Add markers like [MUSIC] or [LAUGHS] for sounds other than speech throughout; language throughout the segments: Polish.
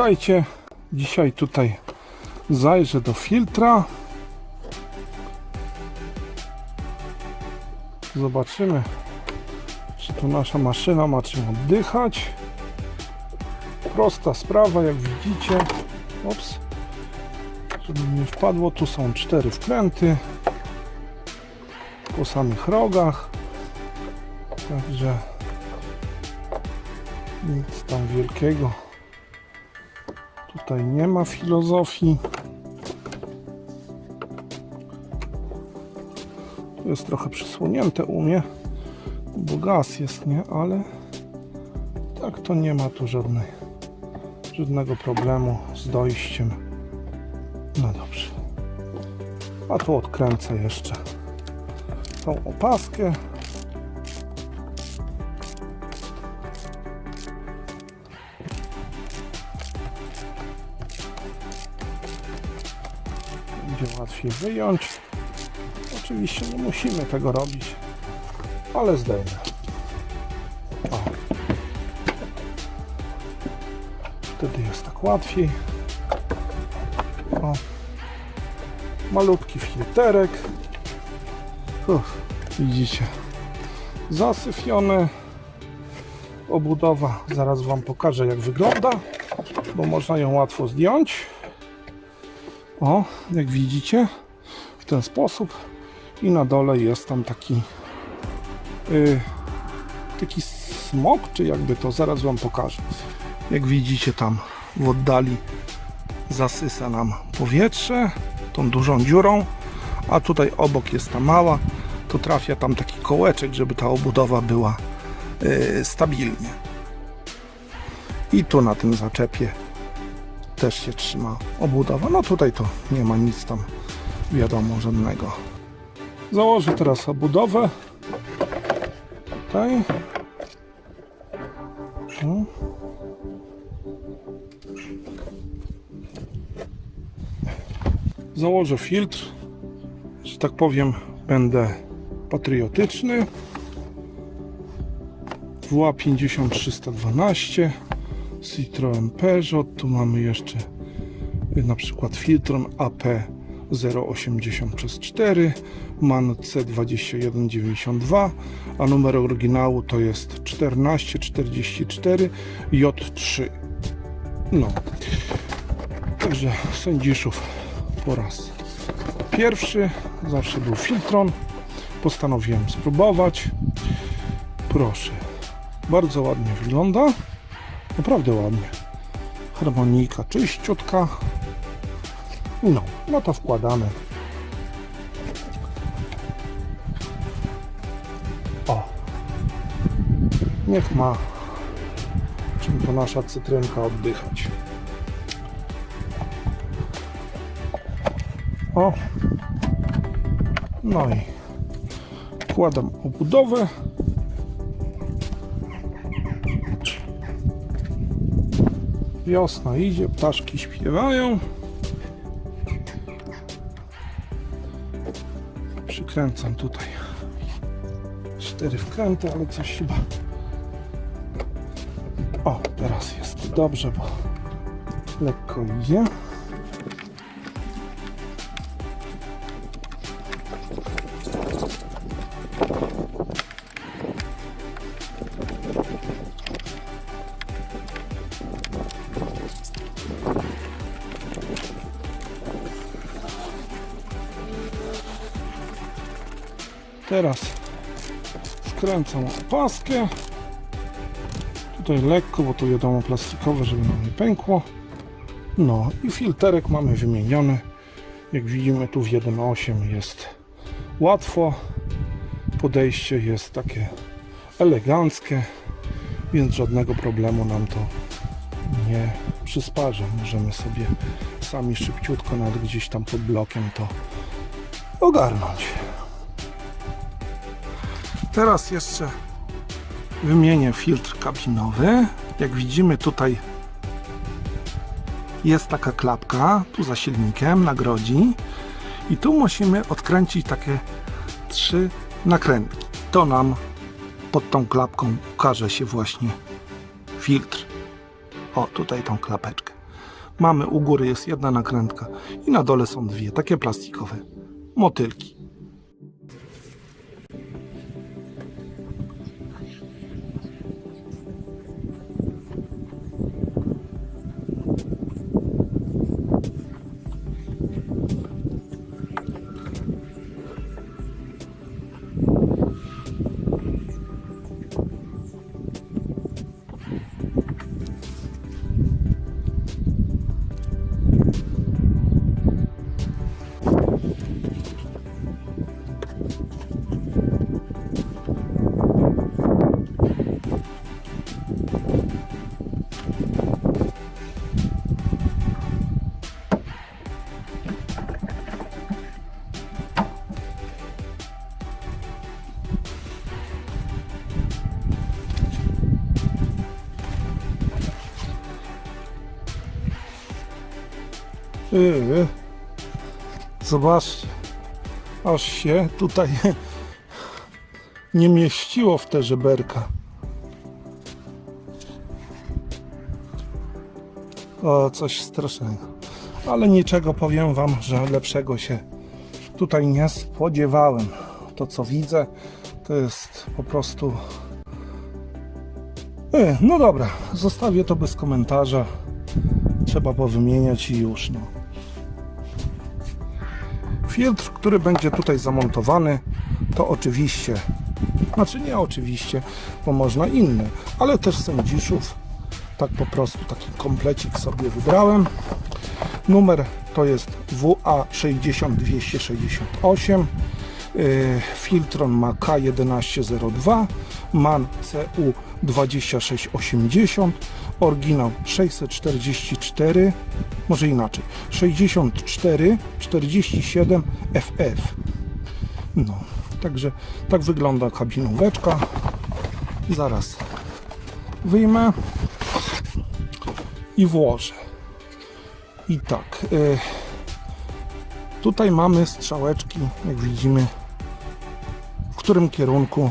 Witajcie. Dzisiaj tutaj zajrzę do filtra. Zobaczymy, czy tu nasza maszyna ma czym oddychać. Prosta sprawa, jak widzicie. Ops. Żeby nie wpadło, tu są cztery wkręty po samych rogach. Także nic tam wielkiego. Tutaj nie ma filozofii. Tu jest trochę przysłonięte u mnie, bo gaz jest, nie? Ale tak to nie ma tu żadnej, żadnego problemu z dojściem. No dobrze. A tu odkręcę jeszcze tą opaskę. Wyjąć. Oczywiście nie musimy tego robić, ale zdejmę. O. Wtedy jest tak łatwiej. O. Malutki filterek. Uff, widzicie. Zasyfione. Obudowa. Zaraz Wam pokażę jak wygląda, bo można ją łatwo zdjąć. O, jak widzicie, w ten sposób. I na dole jest tam taki yy, taki smok, czy jakby to zaraz Wam pokażę. Jak widzicie tam w oddali zasysa nam powietrze tą dużą dziurą, a tutaj obok jest ta mała, to trafia tam taki kołeczek, żeby ta obudowa była yy, stabilnie. I tu na tym zaczepie też się trzyma obudowa. No tutaj to nie ma nic tam wiadomo żadnego. Założę teraz obudowę. Tutaj. Założę filtr. Że tak powiem, będę patriotyczny. WA 50312 Citroen Peugeot, tu mamy jeszcze y, na przykład Filtron AP 080 przez 4 MAN C2192 a numer oryginału to jest 1444 J3 no. Także sędziszów po raz pierwszy. Zawsze był Filtron. Postanowiłem spróbować. Proszę. Bardzo ładnie wygląda Naprawdę ładnie. Harmonika czyściutka. No, no to wkładamy. O. Niech ma czym to nasza cytrynka oddychać. O. No i wkładam obudowę. Wiosna idzie, ptaszki śpiewają. Przykręcam tutaj cztery wkręty, ale coś chyba. O, teraz jest dobrze, bo lekko idzie. Teraz skręcam opaskę. Tutaj lekko, bo to wiadomo plastikowe, żeby nam nie pękło. No i filterek mamy wymieniony. Jak widzimy tu w 1.8 jest łatwo. Podejście jest takie eleganckie, więc żadnego problemu nam to nie przysparza. Możemy sobie sami szybciutko, nawet gdzieś tam pod blokiem to ogarnąć. Teraz jeszcze wymienię filtr kabinowy. Jak widzimy tutaj jest taka klapka tu za silnikiem na grodzi i tu musimy odkręcić takie trzy nakrętki. To nam pod tą klapką ukaże się właśnie filtr. O, tutaj tą klapeczkę. mamy u góry jest jedna nakrętka i na dole są dwie, takie plastikowe motylki. Zobaczcie, aż się tutaj [LAUGHS] nie mieściło w te żeberka. O, coś strasznego. Ale niczego powiem Wam, że lepszego się tutaj nie spodziewałem. To co widzę, to jest po prostu. E, no dobra, zostawię to bez komentarza. Trzeba powymieniać i już. No. Filtr, który będzie tutaj zamontowany, to oczywiście, znaczy nie oczywiście, bo można inny, ale też sędziszów. Tak po prostu, taki komplecik sobie wybrałem. Numer to jest WA60268. Yy, Filtron ma K1102, MAN CU2680, oryginał 644, może inaczej, 64 47 FF. No, także tak wygląda kabinóweczka. Zaraz wyjmę i włożę. I tak, y, tutaj mamy strzałeczki, jak widzimy, w którym kierunku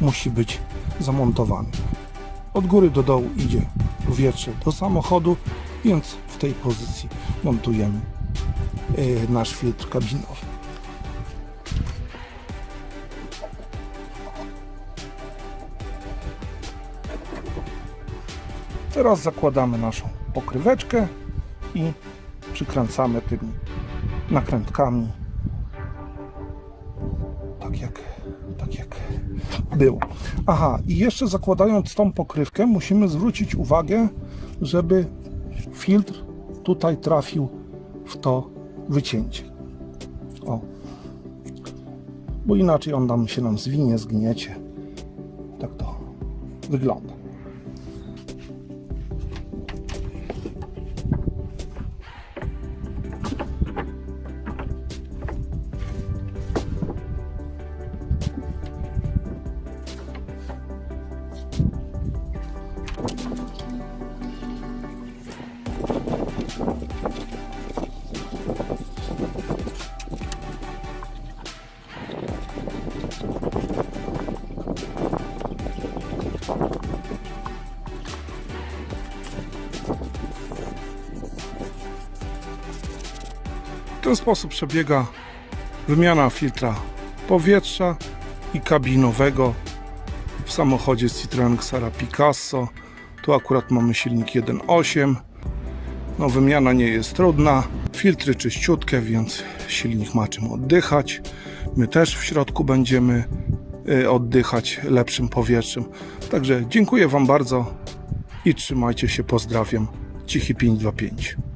musi być zamontowany. Od góry do dołu idzie powietrze do samochodu, więc w tej pozycji montujemy y, nasz filtr kabinowy. Teraz zakładamy naszą pokryweczkę i przykręcamy tymi nakrętkami. Tak jak, tak jak było. Aha, i jeszcze zakładając tą pokrywkę, musimy zwrócić uwagę, żeby filtr tutaj trafił w to wycięcie. O. Bo inaczej on nam się nam zwinie, zgniecie. Tak to wygląda. Ten sposób przebiega wymiana filtra powietrza i kabinowego w samochodzie Citroen Xara Picasso. Tu akurat mamy silnik 1.8. No, wymiana nie jest trudna. Filtry czyściutkie, więc silnik ma czym oddychać. My też w środku będziemy y, oddychać lepszym powietrzem. Także dziękuję Wam bardzo i trzymajcie się. Pozdrawiam. Cichy 525.